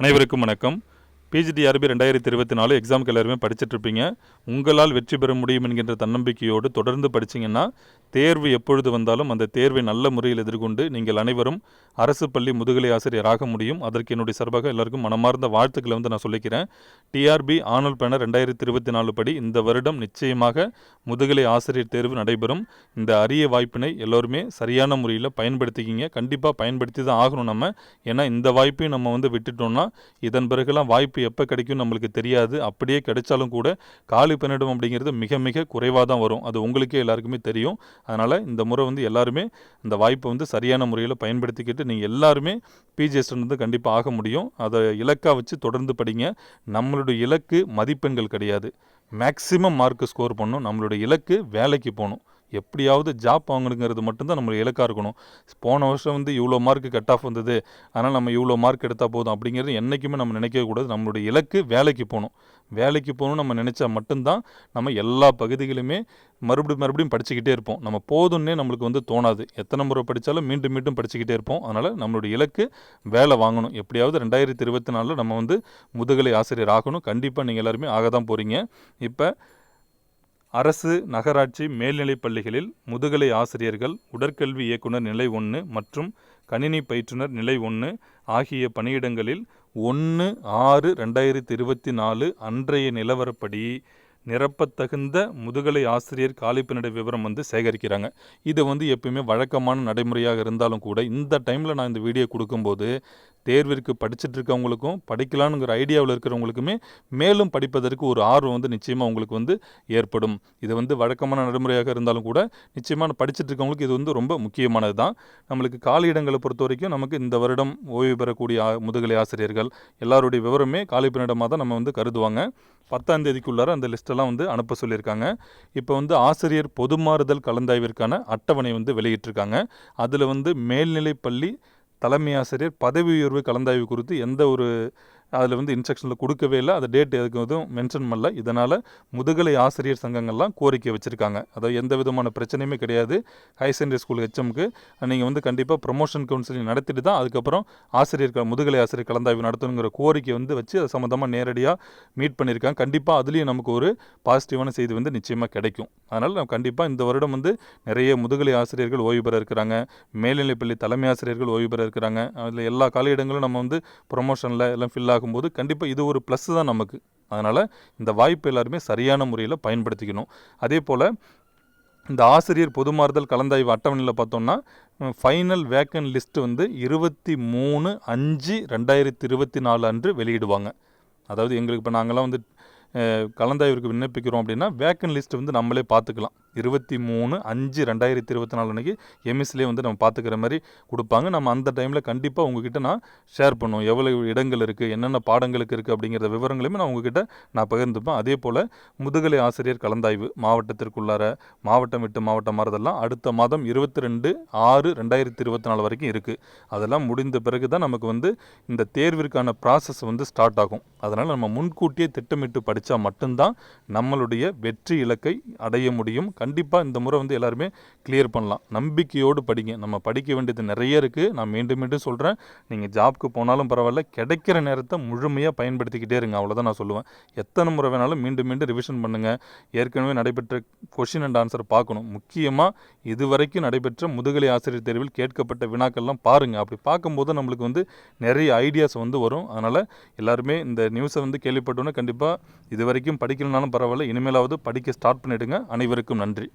அனைவருக்கும் வணக்கம். பிஜிடிஆர்பி ரெண்டாயிரத்தி இருபத்தி நாலு எக்ஸாமுக்கு எல்லாருமே படிச்சுட்டு இருப்பீங்க. உங்களால் வெற்றி பெற முடியும் என்கின்ற தன்னம்பிக்கையோடு தொடர்ந்து படிச்சீங்கன்னா தேர்வு எப்பொழுது வந்தாலும் அந்த தேர்வை நல்ல முறையில் எதிர்கொண்டு நீங்கள் அனைவரும் அரசு பள்ளி முதுகலை ஆசிரியராக முடியும். அதற்கு என்னுடைய சார்பாக எல்லாருக்கும் மனமார்ந்த வாழ்த்துக்களை வந்து நான் சொல்லிக்கிறேன். டிஆர்பி ஆனல் பேனர் ரெண்டாயிரத்தி இருபத்தி நாலு படி இந்த வருடம் நிச்சயமாக முதுகலை ஆசிரியர் தேர்வு நடைபெறும். இந்த அரிய வாய்ப்பினை எல்லோருமே சரியான முறையில் பயன்படுத்திக்கிங்க. கண்டிப்பாக பயன்படுத்தி தான் ஆகணும் நம்ம. ஏன்னா இந்த வாய்ப்பையும் நம்ம வந்து விட்டுட்டோம்னா இதன் பிறகுலாம் வாய்ப்பு எப்போ கிடைக்கும் நம்மளுக்கு தெரியாது. அப்படியே கிடைச்சாலும் கூட காலி பணியிடம் அப்படிங்கிறது மிக மிக குறைவாக தான் வரும். அது உங்களுக்கே எல்லாருக்குமே தெரியும். அதனால் இந்த முறை வந்து எல்லாருமே இந்த வாய்ப்பை வந்து சரியான முறையில் பயன்படுத்திக்கிட்டு நீங்கள் எல்லாருமே பிஜிஎஸ் வந்து கண்டிப்பாக ஆக முடியும். அதை இலக்காக வச்சு தொடர்ந்து படிங்க. நம்மளுடைய இலக்கு மதிப்பெண்கள் கிடையாது. மேக்ஸிமம் மார்க் ஸ்கோர் பண்ணணும். நம்மளுடைய இலக்கு வேலைக்கு போகணும். எப்படியாவது ஜாப் வாங்கணுங்கிறது மட்டும்தான் நம்மளுக்கு இலக்காக இருக்கணும். போன வருஷம் வந்து இவ்வளோ மார்க் கட் ஆஃப் வந்தது. அதனால் நம்ம இவ்வளோ மார்க் எடுத்தால் போதும் அப்படிங்கிறது என்றைக்குமே நம்ம நினைக்கவே கூடாது. நம்மளுடைய இலக்கு வேலைக்கு போகணும். வேலைக்கு போகணும்னு நம்ம நினச்சா மட்டும்தான் நம்ம எல்லா பகுதிகளுமே மறுபடியும் மறுபடியும் படிச்சுக்கிட்டே இருப்போம். நம்ம போதும்னே நம்மளுக்கு வந்து தோணாது. எத்தனை முறை படித்தாலும் மீண்டும் மீண்டும் படிச்சுக்கிட்டே இருப்போம். அதனால் நம்மளுடைய இலக்கு வேலை வாங்கணும். எப்படியாவது ரெண்டாயிரத்தி இருபத்தி நாலில் நம்ம வந்து முதுகலை ஆசிரியர் ஆகணும். கண்டிப்பாக நீங்கள் எல்லாருமே ஆக தான் போகிறீங்க இப்போ அரசு நகராட்சி மேல்நிலைப் பள்ளிகளில் முதுகலை ஆசிரியர்கள் உடற்கல்வி இயக்குனர் நிலை ஒன்று மற்றும் கணினி பயிற்றுனர் நிலை ஒன்று ஆகிய பணியிடங்களில் ஒன்று ஆறு ரெண்டாயிரத்தி இருபத்தி நாலு அன்றைய நிலவரப்படி நிரப்பத்தகுந்த முதுகலை ஆசிரியர் காலிப்பணியிட விவரம் வந்து சேகரிக்கிறாங்க. இது வந்து எப்பயுமே வழக்கமான நடைமுறையாக இருந்தாலும் கூட இந்த டைமில் நான் இந்த வீடியோ கொடுக்கும்போது தேர்விற்கு படிச்சுட்டு இருக்கவங்களுக்கும் படிக்கலாம்ங்கிற ஐடியாவில் இருக்கிறவங்களுக்குமே மேலும் படிப்பதற்கு ஒரு ஆர்வம் வந்து நிச்சயமாக உங்களுக்கு வந்து ஏற்படும். இது வந்து வழக்கமான நடைமுறையாக இருந்தாலும் கூட நிச்சயமாக படிச்சுட்டு இருக்கவங்களுக்கு இது வந்து ரொம்ப முக்கியமானது தான் நம்மளுக்கு காலி இடங்களை பொறுத்த வரைக்கும் நமக்கு இந்த வருடம் ஓய்வு பெறக்கூடிய முதுகலை ஆசிரியர்கள் எல்லாருடைய விவரமே காலிப்பணியிடமாக தான் நம்ம வந்து கருதுவாங்க. பத்தாம் தேதிக்குள்ளார அந்த லிஸ்ட்டெல்லாம் வந்து அனுப்ப சொல்லியிருக்காங்க. இப்போ வந்து ஆசிரியர் பொதுமாறுதல் கலந்தாய்விற்கான அட்டவணை வந்து வெளியிட்டிருக்காங்க. அதில் வந்து மேல்நிலைப் பள்ளி தலைமை ஆசிரியர் பதவி உயர்வு கலந்தாய்வு குறித்து எந்த ஒரு அதில் வந்து இன்ஸ்ட்ரக்ஷனில் கொடுக்கவே இல்லை. அந்த டேட் எதுக்கு எதுவும் மென்ஷன் பண்ணல. இதனால் முதுகலை ஆசிரியர் சங்கங்கள்லாம் கோரிக்கை வச்சுருக்காங்க. அதாவது எந்த விதமான பிரச்சனையுமே கிடையாது. ஹை செகண்டரி ஸ்கூல் ஹெச்எம்க்கு நீங்கள் வந்து கண்டிப்பாக ப்ரொமோஷன் கவுன்சிலிங் நடத்திட்டு தான் அதுக்கப்புறம் ஆசிரியர் முதுகலை ஆசிரியர் கலந்தாய்வு நடத்தணுங்கிற கோரிக்கை வந்து வச்சு அது சம்மந்தமாக நேரடியாக மீட் பண்ணியிருக்காங்க கண்டிப்பாக அதுலேயும் நமக்கு ஒரு பாசிட்டிவான செய்தி வந்து நிச்சயமாக கிடைக்கும். அதனால் நம்ம கண்டிப்பாக இந்த வருடம் வந்து நிறைய முதுகலை ஆசிரியர்கள் ஓய்வு பெற இருக்கிறாங்க. மேல்நிலைப்பள்ளி தலைமை ஆசிரியர்கள் ஓய்வு பெற இருக்கிறாங்க. அதில் எல்லா காலியிடங்களும் நம்ம வந்து ப்ரொமோஷனில் எல்லாம் ஃபில் ஆகும்போது கண்டிப்பாக இது ஒரு ப்ளஸ் தான் நமக்கு. அதனால் இந்த வாய்ப்பு எல்லாருமே சரியான முறையில் பயன்படுத்திக்கணும். அதே போல் இந்த ஆசிரியர் பொதுமாறுதல் கலந்தாய்வு அட்டவணையில் பார்த்தோம்னா ஃபைனல் வேக்கன் லிஸ்ட் வந்து இருபத்தி மூணு அஞ்சு ரெண்டாயிரத்தி இருபத்தி நாலு அன்று வெளியிடுவாங்க. அதாவது எங்களுக்கு இப்போ நாங்களாம் வந்து கலந்தாய்விற்கு விண்ணப்பிக்கிறோம் அப்படின்னா வேக்கன் லிஸ்ட் வந்து நம்மளே பார்த்துக்கலாம். இருபத்தி மூணு அஞ்சு ரெண்டாயிரத்தி இருபத்தி நாலு அன்றைக்கி எம்எஸ்லேயே வந்து நம்ம பார்த்துக்கிற மாதிரி கொடுப்பாங்க. நம்ம அந்த டைமில் கண்டிப்பாக உங்ககிட்ட நான் ஷேர் பண்ணுவோம். எவ்வளோ இடங்கள் இருக்குது என்னென்ன பாடங்களுக்கு இருக்குது அப்படிங்கிற விவரங்களையுமே நான் உங்ககிட்ட நான் பகிர்ந்துப்பேன். அதே போல் முதுகலை ஆசிரியர் கலந்தாய்வு மாவட்டத்திற்குள்ளார மாவட்டம் விட்டு மாவட்டம் மாறதெல்லாம் அடுத்த மாதம் இருபத்தி ரெண்டு ஆறு ரெண்டாயிரத்தி இருபத்தி நாலு வரைக்கும் இருக்குது அதெல்லாம் முடிந்த பிறகு தான் நமக்கு வந்து இந்த தேர்விற்கான ப்ராசஸ் வந்து ஸ்டார்ட் ஆகும். அதனால் நம்ம முன்கூட்டியே திட்டமிட்டு படித்தா மட்டும்தான் நம்மளுடைய வெற்றி இலக்கை அடைய முடியும். கண்டிப்பாக இந்த முறை வந்து எல்லாருமே கிளியர் பண்ணலாம். நம்பிக்கையோடு படிங்க. நம்ம படிக்க வேண்டியது நிறைய இருக்குது நான் மீண்டும் மீண்டும் சொல்கிறேன் நீங்கள் ஜாப்க்கு போனாலும் பரவாயில்ல. கிடைக்கிற நேரத்தை முழுமையாக பயன்படுத்திக்கிட்டே இருங்க. அவ்வளோதான் நான் சொல்லுவேன். எத்தனை முறை வேணாலும் மீண்டும் மீண்டும் ரிவிஷன் பண்ணுங்கள் ஏற்கனவே நடைபெற்ற கொஷின் அண்ட் ஆன்சர் பார்க்கணும். முக்கியமாக இதுவரைக்கும் நடைபெற்ற முதுகலை ஆசிரியர் தேர்வில் கேட்கப்பட்ட வினாக்கள்லாம் பாருங்கள் அப்படி பார்க்கும்போது நம்மளுக்கு வந்து நிறைய ஐடியாஸ் வந்து வரும். அதனால் எல்லாருமே இந்த நியூஸை வந்து கேள்விப்பட்டோன்னே கண்டிப்பாக இது வரைக்கும் படிக்கலனாலும் பரவாயில்ல. இனிமேலாவது படிக்க ஸ்டார்ட் பண்ணிவிடுங்க அனைவருக்கும் நன்றி.